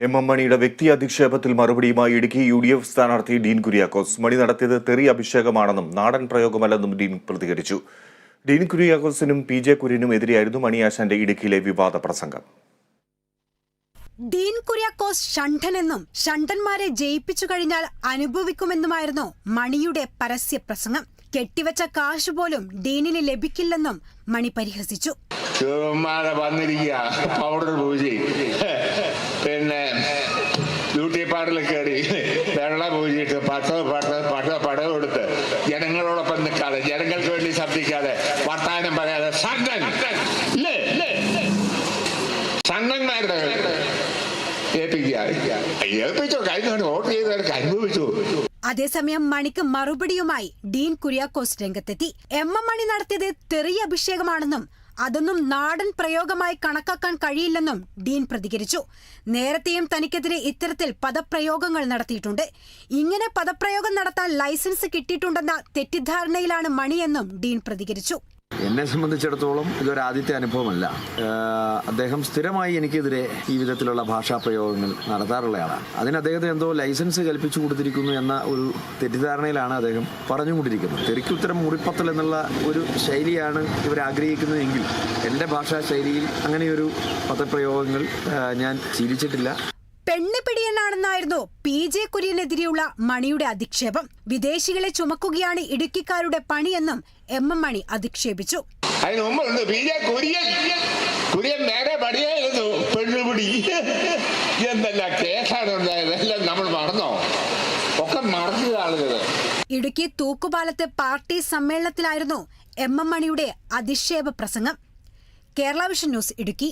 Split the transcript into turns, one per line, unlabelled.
M M മണിയുടെ വ്യക്തി അധിക്ഷേപത്തിൽ മറുപടിയുമായി ഇടുക്കി യു ഡി എഫ് സ്ഥാനാർത്ഥി ഡീൻ കുര്യാക്കോസ്. മണി നടത്തിയത് തെറി അഭിഷേകമാണെന്നും നാടൻ പ്രയോഗമല്ലെന്നും ഡീൻ പ്രതികരിച്ചു. ഡീൻ കുര്യാക്കോസിനും പി ജെ കുര്യനും എതിരെയായിരുന്നു മണിയാശാന്റെ ഇടുക്കിയിലെ വിവാദ പ്രസംഗം.
ഡീൻ കുര്യാക്കോസ് ഷണ്ഠനെന്നും ഷണ്ഠന്മാരെ ജയിപ്പിച്ചു കഴിഞ്ഞാൽ അനുഭവിക്കുമെന്നുമായിരുന്നു മണിയുടെ പരസ്യ പ്രസംഗം. കെട്ടിവച്ച കാശ് പോലും ഡീനിന് ലഭിക്കില്ലെന്നും മണി പരിഹസിച്ചു.
വന്നിരിക്കുക. പൗഡർ പാർലറിൽ കയറി വെള്ള പൂജിയിട്ട്. പാട്ടോ പാട്ടോ പാട്ടോ പടം കൊടുത്ത്. ജനങ്ങളോടൊപ്പം നിൽക്കാതെ ജനങ്ങൾക്ക് വേണ്ടി ശബ്ദിക്കാതെ വർത്താനം പറയാതെ സണ്ണൻ സണ്ണന്മാരുടെ
അതേസമയം മണിക്ക് മറുപടിയുമായി ഡീൻ കുര്യാക്കോസ് രംഗത്തെത്തി. എം എം മണി നടത്തിയത് തെറിയ അഭിഷേകമാണെന്നും അതൊന്നും നാടൻ പ്രയോഗമായി കണക്കാക്കാൻ കഴിയില്ലെന്നും ഡീൻ പ്രതികരിച്ചു. നേരത്തെയും തനിക്കെതിരെ ഇത്തരത്തിൽ പദപ്രയോഗങ്ങൾ നടത്തിയിട്ടുണ്ട്. ഇങ്ങനെ പദപ്രയോഗം നടത്താൻ ലൈസൻസ് കിട്ടിയിട്ടുണ്ടെന്ന തെറ്റിദ്ധാരണയിലാണ് മണിയെന്നും ഡീൻ പ്രതികരിച്ചു.
എന്നെ സംബന്ധിച്ചിടത്തോളം ഇതൊരു ആദ്യത്തെ അനുഭവമല്ല. അദ്ദേഹം സ്ഥിരമായി എനിക്കെതിരെ ഈ വിധത്തിലുള്ള ഭാഷാ പ്രയോഗങ്ങൾ നടത്താറുള്ളയാളാണ്. അതിന് അദ്ദേഹത്തെ എന്തോ ലൈസൻസ് കൽപ്പിച്ചു കൊടുത്തിരിക്കുന്നു എന്ന ഒരു തെറ്റിദ്ധാരണയിലാണ് അദ്ദേഹം പറഞ്ഞുകൊണ്ടിരിക്കുന്നത്. തെറിക്കുത്തരം മുറിപ്പത്തൽ എന്നുള്ള ഒരു ശൈലിയാണ് ഇവർ ആഗ്രഹിക്കുന്നതെങ്കിൽ എന്റെ ഭാഷാ ശൈലിയിൽ അങ്ങനെയൊരു പദപ്രയോഗങ്ങൾ ഞാൻ ശീലിച്ചിട്ടില്ല.
പെണ്ണ് പിടിയനാണെന്നായിരുന്നു പി ജെ കുര്യനെതിരെയുള്ള മണിയുടെ അധിക്ഷേപം. വിദേശികളെ ചുമക്കുകയാണ് ഇടുക്കിക്കാരുടെ പണിയെന്നും എം എം മണി അധിക്ഷേപിച്ചു.
കേസാണ് ഉണ്ടായത്? എല്ലാം നമ്മൾ മറന്നോ? ഒക്കെ മറന്നു ആളുകൾ
ഇടുക്കി തൂക്കുപാലത്ത് പാർട്ടി സമ്മേളനത്തിലായിരുന്നു എം എം മണിയുടെ അധിക്ഷേപ പ്രസംഗം. Kerala vision news Idukki.